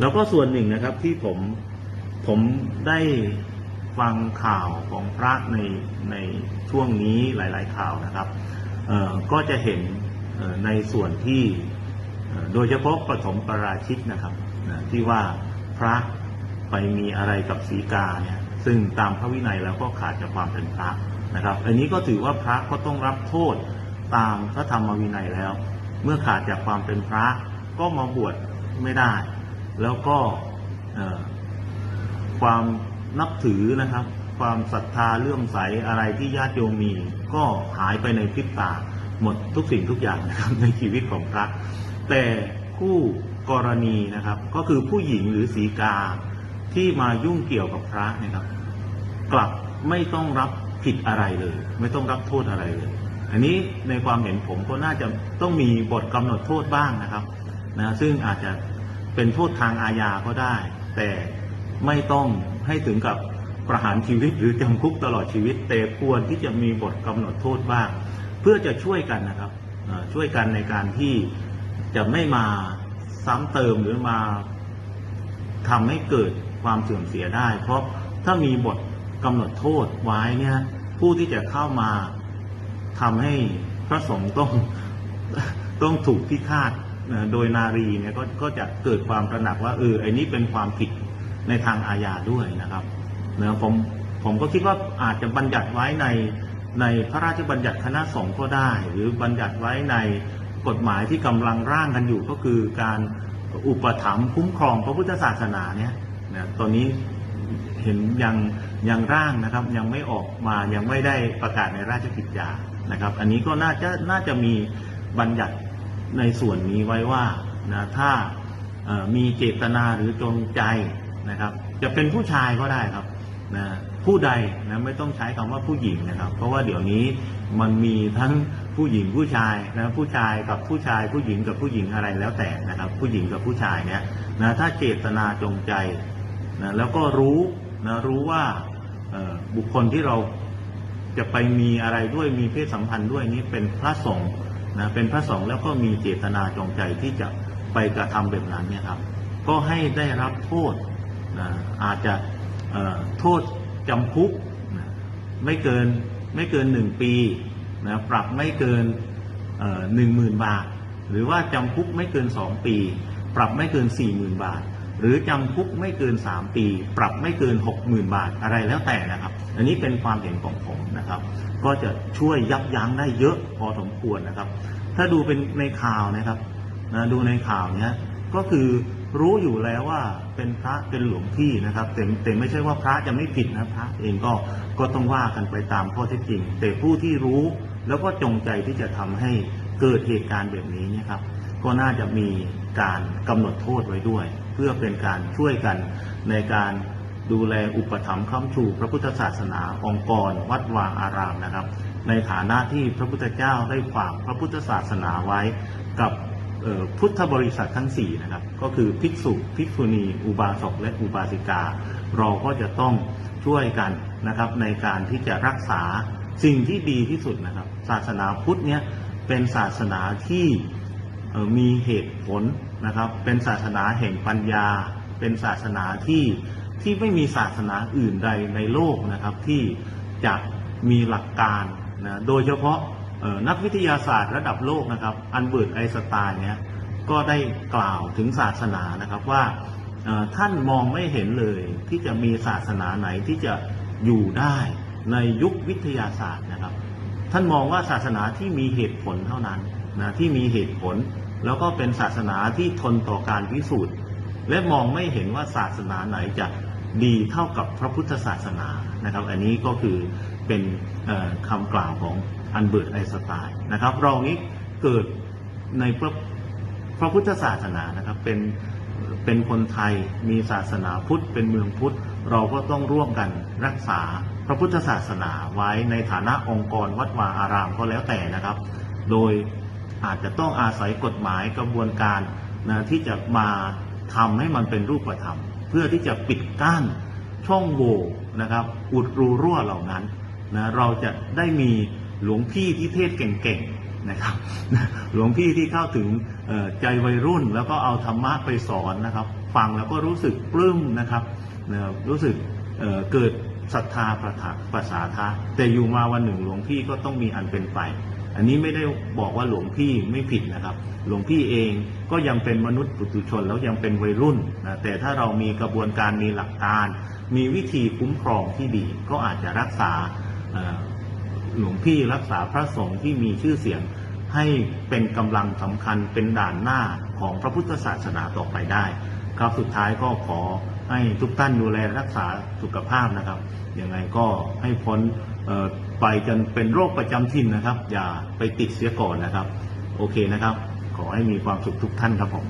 แล้วก็ส่วนหนึ่งนะครับที่ผมผมได้ฟังข่าวของพระในในช่วงนี้หลาย ๆ ข่าวนะครับก็จะเห็นในส่วนที่โดยเฉพาะปฐมประราชิกนะครับนะที่ว่าพระไปมีอะไรกับสีกาเนี่ยซึ่งตามพระวินัยแล้วก็ขาดจากความเป็นพระนะครับ อันนี้ก็ถือว่าพระก็ต้องรับโทษตามพระธรรมวินัยแล้ว เมื่อขาดจากความเป็นพระก็มาบวชไม่ได้ แล้วก็ความนับถือนะครับ ความศรัทธาเลื่อมใสอะไรที่ญาติโยมมี ก็หายไปในพริบตาหมดทุกสิ่งทุกอย่างนะครับในชีวิตของพระ แต่คู่กรณีนะครับ ก็คือผู้หญิงหรือสีกาที่มายุ่งเกี่ยวกับพระนะครับ กลับไม่ต้องรับผิดอะไรเลย ไม่ต้องรับโทษอะไรเลย อันนี้ในความเห็นผมก็น่าจะต้องมีบทกำหนดโทษบ้างนะครับนะซึ่งอาจจะ เป็นโทษทางอาญาก็ได้ แต่ไม่ต้องให้ถึงกับประหารชีวิตหรือจำคุกตลอดชีวิต แต่ควรที่จะมีบทกำหนดโทษบ้าง เพื่อจะช่วยกันนะครับช่วยกันในการที่จะไม่มาซ้ำเติมหรือมาทำให้เกิดความเสื่อมเสียได้ เพราะถ้ามีบทกำหนดโทษไว้เนี่ยผู้ที่จะเข้ามาทำให้พระสงฆ์ต้องต้องถูกพิฆาต โดยนารีเนี่ยก็ก็จะเกิดความตระหนักว่าเออไอ้นี้เป็นความผิดในทางอาญาด้วยนะครับเนะผมผมก็คิดว่าอาจจะบัญญัติไว้ในในพระราชบัญญัติคณะสงฆ์ก็ได้ หรือบัญญัติไว้ในกฎหมายที่กำลังร่างกันอยู่ก็คือการอุปถัมภ์คุ้มครองพระพุทธศาสนาเนี่ยนะตอนนี้เห็นยังยังร่างนะครับยังไม่ออกมายังไม่ได้ประกาศในราชกิจจานะครับ อันนี้ก็น่าจะน่าจะมีบัญญัติ ในส่วนนี้ไว้ว่านะถ้ามีเจตนาหรือจงใจนะครับ จะเป็นผู้ชายก็ได้ครับนะผู้ใดนะไม่ต้องใช้คำว่าผู้หญิงนะครับ เพราะว่าเดี๋ยวนี้มันมีทั้งผู้หญิงผู้ชายนะผู้ชายกับผู้ชาย ผู้หญิงกับผู้หญิงอะไรแล้วแต่นะครับ ผู้หญิงกับผู้ชายเนี่ยนะถ้าเจตนาจงใจนะแล้วก็รู้นะรู้ว่าบุคคลที่เราจะไปมีอะไรด้วยมีเพศสัมพันธ์ด้วยนี้เป็นพระสงฆ์ นะเป็นพระสงฆ์แล้วก็มีเจตนาจงใจที่จะไปกระทำแบบนั้นเนี่ยครับ ก็ให้ได้รับโทษนะอาจจะโทษจำคุกนะไม่เกินไม่เกินหนึ่งปีนะปรับไม่เกินหนึ่งหมื่นบาท หรือว่าจำคุกไม่เกินสองปี ปรับไม่เกินสี่หมื่นบาท หรือจำคุกไม่เกินสามปี ปรับไม่เกินหกหมื่นบาทอะไรแล้วแต่นะครับ อันนี้เป็นความเห็นของผมนะครับ ก็จะช่วยยับยั้งได้เยอะพอสมควรนะครับ ถ้าดูเป็นในข่าวนะครับนะดูในข่าวเนี้ยก็คือรู้อยู่แล้วว่าเป็นพระเป็นหลวงพี่นะครับแต่แต่ไม่ใช่ว่าพระจะไม่ผิดนะพระเองก็ก็ต้องว่ากันไปตามข้อเท็จจริง แต่ผู้ที่รู้แล้วก็จงใจที่จะทำให้เกิดเหตุการณ์แบบนี้นะครับ ก็น่าจะมีการกำหนดโทษไว้ด้วย เพื่อเป็นการช่วยกันในการดูแลอุปถัมภ์ค้ำชูพระพุทธศาสนาองค์กร วัดวางอารามนะครับ ในฐานะที่พระพุทธเจ้าได้ฝากพระพุทธศาสนาไว้กับพุทธบริษัททั้ง4นะครับก็คือภิกษุภิกษุณี อุบาสกและอุบาสิกา เราก็จะต้องช่วยกันนะครับในการที่จะรักษาสิ่งที่ดีที่สุดนะครับ ศาสนาพุทธเนี้ยเป็นศาสนาที่ มีเหตุผลนะครับ เป็นศาสนาแห่งปัญญา เป็นศาสนาที่ที่ไม่มีศาสนาอื่นใดในโลกนะครับที่จะมีหลักการนะโดยเฉพาะนักวิทยาศาสตร์ระดับโลกนะครับ อันเบิร์ตไอสไตน์เนี่ยก็ได้กล่าวถึงศาสนานะครับว่าท่านมองไม่เห็นเลยที่จะมีศาสนาไหนที่จะอยู่ได้ในยุควิทยาศาสตร์นะครับ ท่านมองว่าศาสนาที่มีเหตุผลเท่านั้นนะที่มีเหตุผล แล้วก็เป็นศาสนาที่ทนต่อการพิสูจน์ และมองไม่เห็นว่าศาสนาไหนจะดีเท่ากับพระพุทธศาสนานะครับ อันนี้ก็คือเป็นคำกล่าวของอันเบิร์ตไอสไตน์นะครับเรานี้เกิดในพระพระพุทธศาสนานะครับเป็นเป็นคนไทยมีศาสนาพุทธ เป็นเมืองพุทธ เราก็ต้องร่วมกันรักษาพระพุทธศาสนาไว้ในฐานะองค์กรวัดวาอารามก็แล้วแต่นะครับ โดย อาจจะต้องอาศัยกฎหมายกระบวนการนะที่จะมาทำให้มันเป็นรูปธรรม เพื่อที่จะปิดกั้นช่องโหว่นะครับอุดรูรั่วเหล่านั้นนะเราจะได้มีหลวงพี่ที่เทศเก่งๆนะครับหลวงพี่ที่เข้าถึงใจวัยรุ่น แล้วก็เอาธรรมะไปสอนนะครับ ฟังแล้วก็รู้สึกปลื้มนะครับนะรู้สึกเเกิดศรัทธาประทะประสาทะแต่อยู่มาวันหนึ่งหลวงพี่ก็ต้องมีอันเป็นไป อันนี้ไม่ได้บอกว่าหลวงพี่ไม่ผิดนะครับ หลวงพี่เองก็ยังเป็นมนุษย์ปุถุชนแล้วยังเป็นวัยรุ่นนะแต่ถ้าเรามีกระบวนการมีหลักการ มีวิธีคุ้มครองที่ดี ก็อาจจะรักษาหลวงพี่รักษาพระสงฆ์ที่มีชื่อเสียงให้เป็นกำลังสำคัญเป็นด่านหน้าของพระพุทธศาสนาต่อไปได้ ครับสุดท้ายก็ขอให้ทุกท่านดูแลรักษาสุขภาพนะครับยังไงก็ให้พ้นไปจนเป็นโรคประจำถิ่นนะครับ อย่าไปติดเสียก่อนนะครับ โอเคนะครับ ขอให้มีความสุขทุกท่านครับผม